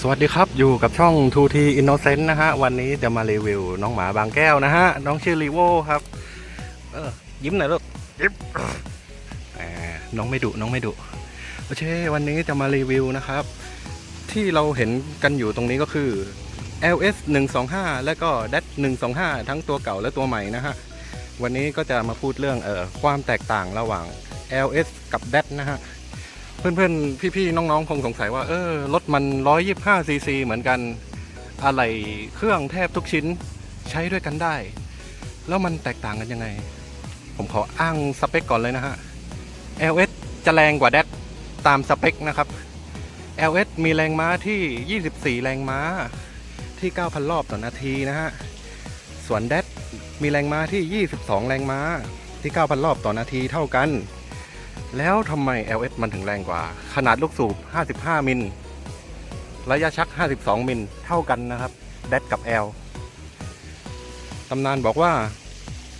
สวัสดีครับ อยู่กับช่อง 2T Innocent นะฮะ วันนี้จะมารีวิวน้องหมาบางแก้วนะฮะ น้องชื่อรีโวครับ เออ ยิ้มหน่อยลูก ยิ้มแหมน้องไม่ดุน้องไม่ดุโอเค วันนี้จะมารีวิวนะครับ ที่เราเห็นกันอยู่ตรงนี้ก็คือ LS 125 และก็ DAT 125 ทั้งตัวเก่าและตัวใหม่นะฮะ วันนี้ก็จะมาพูดเรื่องเอ่อความแตกต่างระหว่าง LS กับ DAT นะฮะ เพื่อนๆ พี่ๆ น้องๆ คงสงสัยว่า เออ รถมัน 125ซีซีเหมือนกันอะไรเครื่องแทบทุกชิ้นใช้ด้วยกันได้ แล้วมันแตกต่างกันยังไง ผมขออ้างสเปคก่อนเลยนะฮะ LS จะแรงกว่า DAT ตามสเปคนะครับ LS มีแรงม้าที่ 24 แรงม้าที่ 9,000 รอบต่อนาทีนะฮะ ส่วน DAT มีแรงม้าที่ 22 แรงม้าที่ 9,000 รอบต่อนาทีเท่ากัน แล้วทำไม LS มันถึงแรงกว่า ขนาดลูกสูบ 55 มิล ระยะชัก 52 มิล เท่ากันนะครับ แดดกับ L ตำนานบอกว่า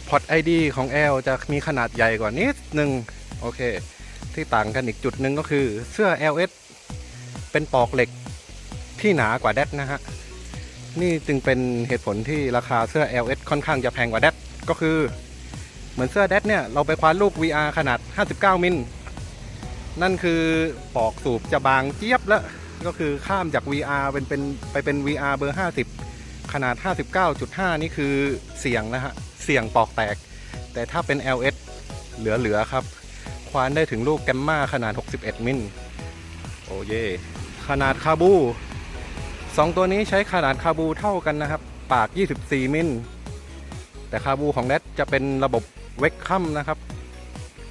พอร์ต ID ของ L จะมีขนาดใหญ่กว่านิดนึง โอเค ที่ต่างกันอีกจุดหนึ่งก็คือเสื้อ LS เป็นปอกเหล็กที่หนากว่าแดดนะฮะ นี่จึงเป็นเหตุผลที่ราคาเสื้อ LS ค่อนข้างจะแพงกว่าแดดก็คือ เหมือนเสื้อแดดเนี่ยเราไปคว้านลูก VR ขนาด 59 มิล นั่นคือปอกสูบจะบางเจี๊ยบแล้ว ก็คือข้ามจาก VR เป็นเป็นไปเป็น VR เบอร์ 50 ขนาด 59.5 นี่คือเสี่ยงนะฮะ เสี่ยงปอกแตก แต่ถ้าเป็น LS เหลือๆครับ ควานได้ถึงลูกแกมมาขนาด 61 มิล โอ้เย่ขนาดคาบูสองตัวนี้ใช้ขนาดคาบูเท่ากันนะครับ ปาก 24 มิล แต่คาบูของแดดจะเป็นระบบ เวกคัมนะครับ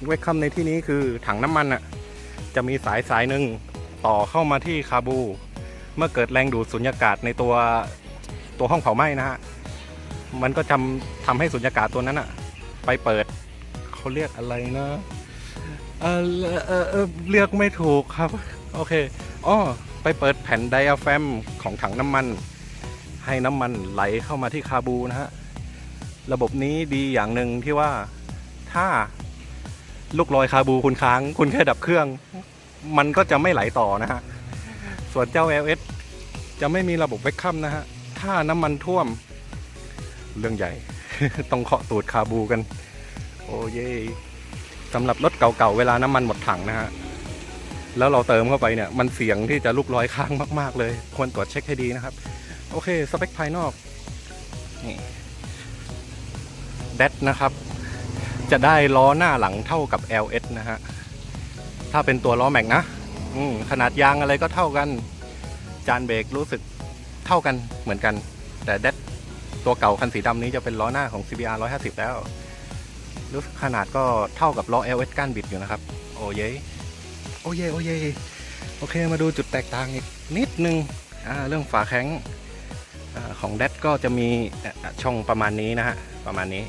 เวกคัมในที่นี้คือถังน้ำมันอะจะมีสายสายหนึ่งต่อเข้ามาที่คาบู เมื่อเกิดแรงดูดสุญญากาศในตัวตัวห้องเผาไหม้นะฮะมันก็ทำทำให้สุญญากาศตัวนั้นอะไปเปิดเขาเรียกอะไรนะเออเออเออเรียกไม่ถูกครับ โอเคอ๋อไปเปิดแผ่นไดอะแฟมของถังน้ำมัน ให้น้ำมันไหลเข้ามาที่คาบูนะฮะ ระบบนี้ดีอย่างหนึ่งที่ว่า ถ้าลูกลอยคาบูคุณค้าง คุณแค่ดับเครื่อง มันก็จะไม่ไหลต่อนะฮะ ส่วนเจ้า LS จะไม่มีระบบเวกคัมนะฮะ ถ้าน้ำมันท่วม เรื่องใหญ่ ต้องเคาะตูดคาบูกัน โอ้เย่สำหรับรถเก่าๆ เวลาน้ำมันหมดถังนะฮะ แล้วเราเติมเข้าไปเนี่ย มันเสี่ยงที่จะลุกลอยค้างมาก ๆ เลย ควรตรวจเช็คให้ดีนะครับ โอเค สเปคภายนอก นี่แดดนะครับ จะได้ล้อหน้าหลังเท่ากับ LS นะฮะ ถ้าเป็นตัวล้อแม็กนะขนาดยางอะไรก็เท่ากัน จานเบรกรู้สึกเท่ากันเหมือนกัน แต่แดดตัวเก่าคันสีดำนี้จะเป็นล้อหน้าของ CBR 150 แล้ว รู้สึกขนาดก็เท่ากับล้อ LS ก้านบิดอยู่นะครับ โอ้เยโอ้เยโอ้เยโอเคมาดูจุดแตกต่างอีกนิดนึงเรื่องฝาแข้งอของแดดก็จะมีช่องประมาณนี้นะฮะประมาณนี้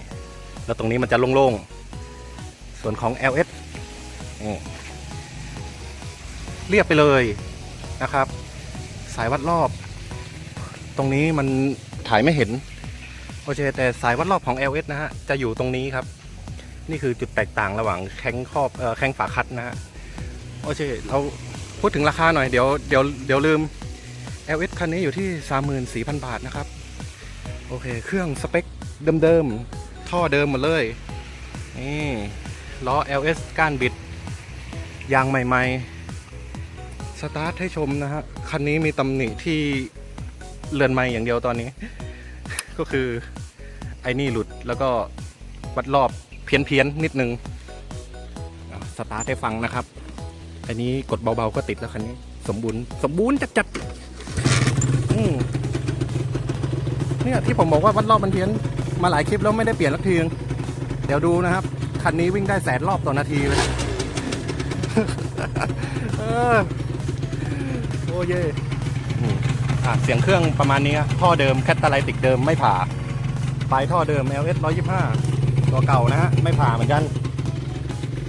แล้วตรงนี้มันจะโล่งๆ ส่วนของ LS เรียบไปเลยนะครับ สายวัดรอบ ตรงนี้มันถ่ายไม่เห็นโอเคแต่สายวัดรอบของ LS นะฮะ จะอยู่ตรงนี้ครับ นี่คือจุดแตกต่างระหว่างแข้งครอบแข้งฝาคัดนะฮะโอเคเราพูดถึงราคาหน่อยเดี๋ยวเดี๋ยวเดี๋ยวลืม LS คันนี้อยู่ที่ 34,000 บาทนะครับ โอเค เครื่องสเปคเดิมๆ ท่อเดิมหมดเลย นี่ล้อ LS ก้านบิด ยางใหม่ๆ สตาร์ทให้ชมนะฮะ คันนี้มีตำหนิที่เรือนไม่อย่างเดียวตอนนี้ ก็คือไอ้นี่หลุดแล้วก็วัดรอบเพี้ยนเพียนนิดนึง สตาร์ทให้ฟังนะครับ อันนี้กดเบาๆก็ติดแล้วคันนี้ สมบูรณ์สมบูรณ์จัดๆเนี่ยที่ผมบอกว่าวัดรอบมันเพี้ยน มาหลายคลิปแล้วไม่ได้เปลี่ยนสักทีงเดี๋ยวดูนะครับ คันนี้วิ่งได้แสนรอบต่อนาทีเลยโอ้เย่เสียงเครื่องประมาณนี้ท่อเดิมแคตตาไลติกเดิมไม่ผ่าปลายท่อเดิม LS 125 ตัวเก่านะฮะ ไม่ผ่าเหมือนกัน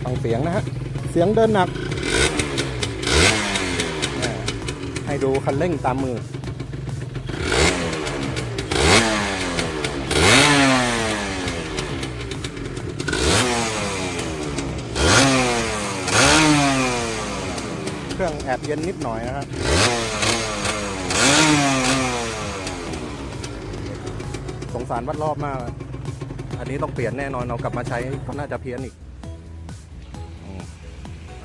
ฟังเสียงนะฮะ เสียงเดินหนัก ให้ดูคันเร่งตามมือ แอบเย็นนิดหน่อยนะครับสงสารวัดรอบมาก อันนี้ต้องเปลี่ยนแน่นอนเรากลับมาใช้ก็น่าจะเพี้ยนอีก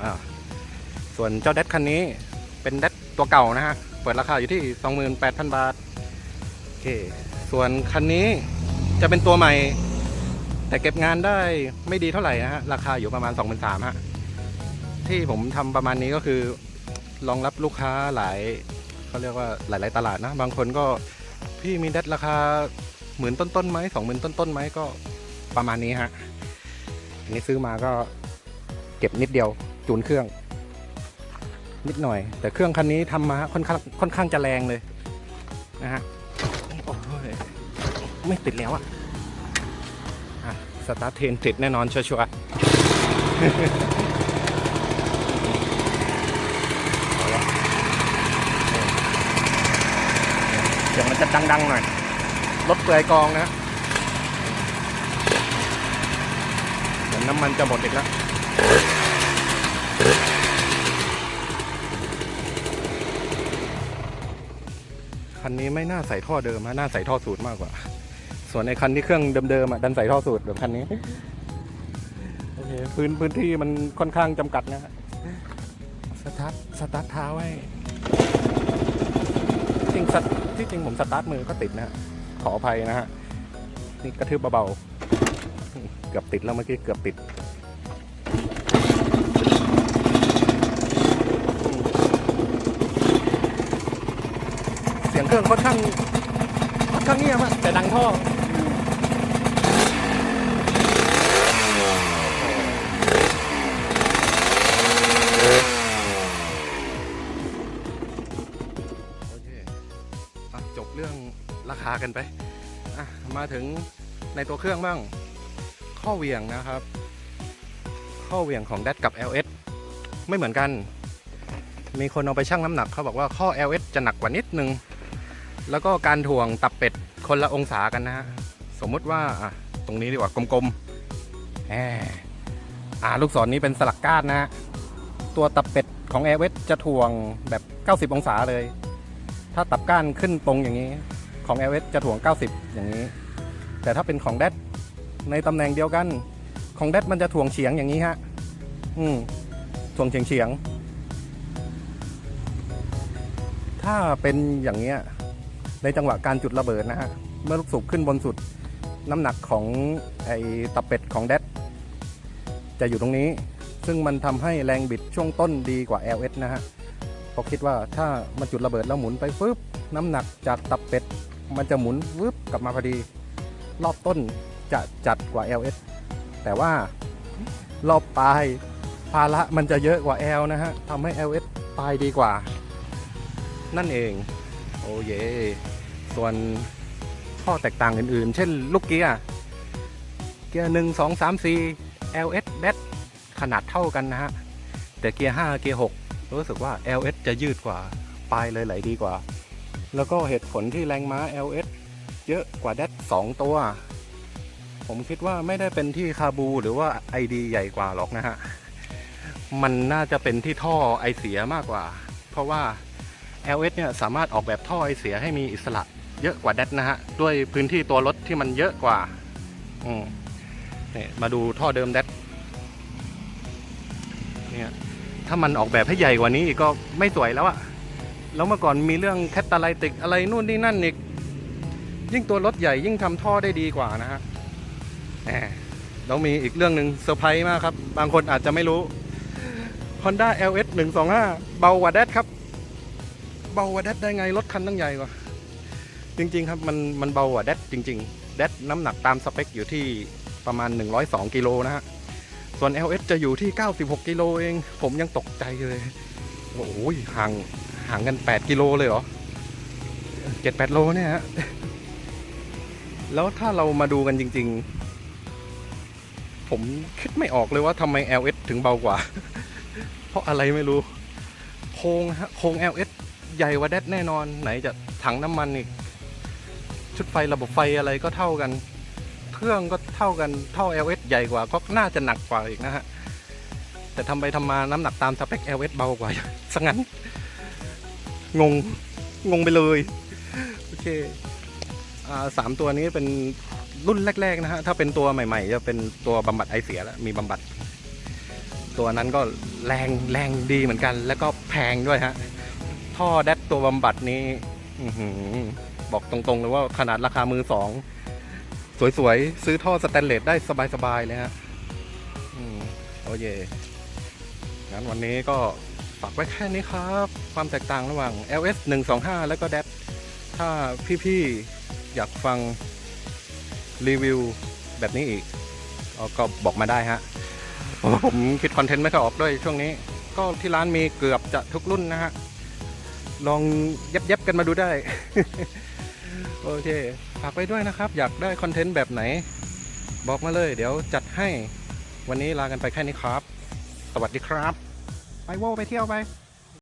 อส่วนเจ้าเด็ดคันนี้เป็นเด็ดตัวเก่านะฮะ เปิดราคาอยู่ที่ 28,000 บาท โอเค ส่วนคันนี้จะเป็นตัวใหม่ แต่เก็บงานได้ไม่ดีเท่าไหร่นะฮะ ราคาอยู่ประมาณ 23,000ฮะ ที่ผมทำประมาณนี้ก็คือ รองรับลูกค้าหลายเขาเรียกว่าหลาย ๆ ตลาดนะ บางคนก็พี่มีแดดราคาหมื่นต้นๆไหมสองหมื่นต้นๆไหมก็ประมาณนี้ฮะอันนี้ซื้อมาก็เก็บนิดเดียวจูนเครื่อง นิดหน่อย แต่เครื่องคันนี้ทำมาค่อนข้างค่อนข้างจะแรงเลยนะฮะโอ้ยไม่ติดแล้วอะอะสตาร์ทเทนติดแน่นอนชัวร์ๆเอาละเสียง มันจะดังๆหน่อย รถเปลือยกองนะเหมือนน้ำมันจะหมดอีกแล้วคันนี้ไม่น่าใส่ท่อเดิมฮะน่าใส่ท่อสูตรมากกว่า ส่วนในคันที่เครื่องเดิมๆอะดันใส่ท่อสูตรแบบคันนี้โอเคพื้นพื้นที่มันค่อนข้างจำกัดนะฮะสตาร์ทสตาร์ทเท้าไว้ จริงสตที่จริงผมสตาร์ทมือก็ติดนะฮะขออภัยนะฮะนี่กระทืบเบาๆเกือบติดแล้วเมื่อกี้เกือบติดเสียงเครื่องค่อนข้างค่อนข้างเงียบอะแต่ดังท่อ กันไปมาถึงในตัวเครื่องบ้าง ข้อเหวี่ยงนะครับ ข้อเหวี่ยงของ d ดกับ LS ไม่เหมือนกัน มีคนเอาไปชั่งน้ำหนักเขาบอกว่าข้อ LS จะหนักกว่านิดนึง แล้วก็การถ่วงตับเป็ดคนละองศากันนะฮะ สมมติว่าตรงนี้ดีกว่ากลมๆแอ่าลูกศรนี้เป็นสลักก้านนะฮะ ตัวตับเป็ดของ LS จะถ่วงแบบ 90 องศาเลย ถ้าตับก้านขึ้นตรงอย่างนี้ ของ LS จะถ่วง 90 อย่างนี้ แต่ถ้าเป็นของแดดในตำแหน่งเดียวกันของแดดมันจะถ่วงเฉียงอย่างนี้ฮะอืมถ่วงเฉียงเฉียง ถ้าเป็นอย่างเงี้ยในจังหวะการจุดระเบิดนะฮะเมื่อลูกสูบขึ้นบนสุดน้ำหนักของไอ้ตับเป็ดของแดดจะอยู่ตรงนี้ ซึ่งมันทำให้แรงบิดช่วงต้นดีกว่า LS นะฮะเพราะคิดว่าถ้ามันจุดระเบิดแล้วหมุนไปฟึบน้ำหนักจากตับเป็ด มันจะหมุนวึบกลับมาพอดี รอบต้นจะจัดกว่า LS แต่ว่ารอบปลายภาระมันจะเยอะกว่า L นะฮะทำให้ LS ปลายดีกว่า นั่นเอง โอ้เยส่วนข้อแตกต่างอื่นๆ เช่นลูกเกียร์ เกียร์หนึ่งสองสามสี่ LS แบตขนาดเท่ากันนะฮะ แต่เกียร์5เกียร์6รู้สึกว่า LS จะยืดกว่า ปลายเลยไหลดีกว่า แล้วก็เหตุผลที่แรงม้า LS เยอะกว่าแดด2 ตัว ผมคิดว่าไม่ได้เป็นที่คาบูหรือว่า ID ใหญ่กว่าหรอกนะฮะ มันน่าจะเป็นที่ท่อไอเสียมากกว่า เพราะว่า LS เนี่ยสามารถออกแบบท่อไอเสียให้มีอิสระเยอะกว่าแดดนะฮะ ด้วยพื้นที่ตัวรถที่มันเยอะกว่า อืมเนี่ยมาดูท่อเดิมแดดเนี่ยถ้ามันออกแบบให้ใหญ่กว่านี้อีกก็ไม่สวยแล้วอะ แล้วเมื่อก่อนมีเรื่องแคตตาไลติกอะไรนู่นนี่นั่นอีกยิ่งตัวรถใหญ่ยิ่งทำท่อได้ดีกว่านะฮะแหมแล้วมีอีกเรื่องหนึ่งเซอร์ไพรส์มากครับ บางคนอาจจะไม่รู้ Honda LS 125 เบากว่าแดดครับ เบากว่าแดดได้ไงรถคันตั้งใหญ่กว่า จริง ๆ ครับมันมันเบากว่าแดดจริง ๆ แดดน้ำหนักตามสเปคอยู่ที่ประมาณ 102 กิโลนะฮะ ส่วน LS จะอยู่ที่ 96 กิโลเอง ผมยังตกใจเลย โอ้ยห่าง ห่างกัน 8 กิโลเลยเหรอ7-8โลเนี่ยฮะ แล้วถ้าเรามาดูกันจริง ๆ ผมคิดไม่ออกเลยว่าทำไม LS ถึงเบากว่า เพราะอะไรไม่รู้ โครงฮะ โครง LS ใหญ่กว่าแดดแน่นอน ไหนจะถังน้ำมันอีก ชุดไฟระบบไฟอะไรก็เท่ากัน เครื่องก็เท่ากัน เท่า LS ใหญ่กว่า ก็น่าจะหนักกว่าอีกนะฮะ แต่ทำไปทำมาน้ำหนักตามสเปค LS เบากว่าสังั้น งง งงไปเลย โอเคสามตัวนี้เป็นรุ่นแรก ๆ นะฮะ ถ้าเป็นตัวใหม่ ๆ จะเป็นตัวบำบัดไอเสียแล้ว มีบำบัด ตัวนั้นก็แรงแรงดีเหมือนกัน แล้วก็แพงด้วยฮะ ท่อแดกตัวบำบัดนี้อบอกตรงๆเลยว่าขนาดราคามือสอง สวยๆ ซื้อท่อสแตนเลสได้สบายๆเลยฮะโอเคงั้นวันนี้ก็ากไว้แค่นี้ครับ ความแตกต่างระหว่าง LS 125 แล้วก็ d a t ถ้าพี่ๆ อยากฟังรีวิวแบบนี้อีก ก็บอกมาได้ฮะ ผมคิดคอนเทนต์ไม่ค่อยออกด้วยช่วงนี้ ก็ที่ร้านมีเกือบจะทุกรุ่นนะฮะ ลองเย็บๆกันมาดูได้ โอเค ฝากไว้ด้วยนะครับ อยากได้คอนเทนต์แบบไหน บอกมาเลย เดี๋ยวจัดให้ วันนี้ลากันไปแค่นี้ครับ สวัสดีครับ ไปโว้ไปเที่ยวไป